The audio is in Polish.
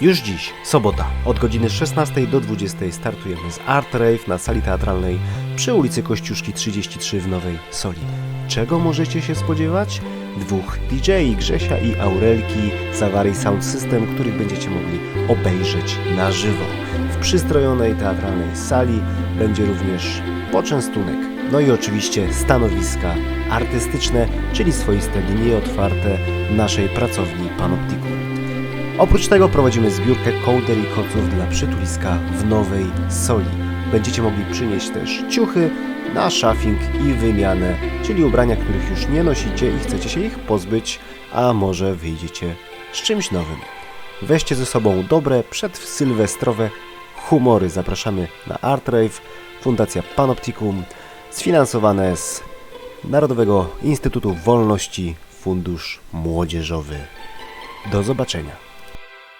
Już dziś, sobota, od godziny 16 do 20 startujemy z Art Rave na sali teatralnej przy ulicy Kościuszki 33 w Nowej Soli. Czego możecie się spodziewać? Dwóch DJ, Grzesia i Aurelki z Sound System, których będziecie mogli obejrzeć na żywo. W przystrojonej teatralnej sali będzie również poczęstunek. No i oczywiście stanowiska artystyczne, czyli swoiste dni otwarte naszej pracowni Panoptikum. Oprócz tego prowadzimy zbiórkę kołder i koców dla przytuliska w Nowej Soli. Będziecie mogli przynieść też ciuchy na szafing i wymianę, czyli ubrania, których już nie nosicie i chcecie się ich pozbyć, a może wyjdziecie z czymś nowym. Weźcie ze sobą dobre, przedsylwestrowe humory. Zapraszamy na Art Rave, Fundacja Panoptikum, sfinansowane z Narodowego Instytutu Wolności Fundusz Młodzieżowy. Do zobaczenia.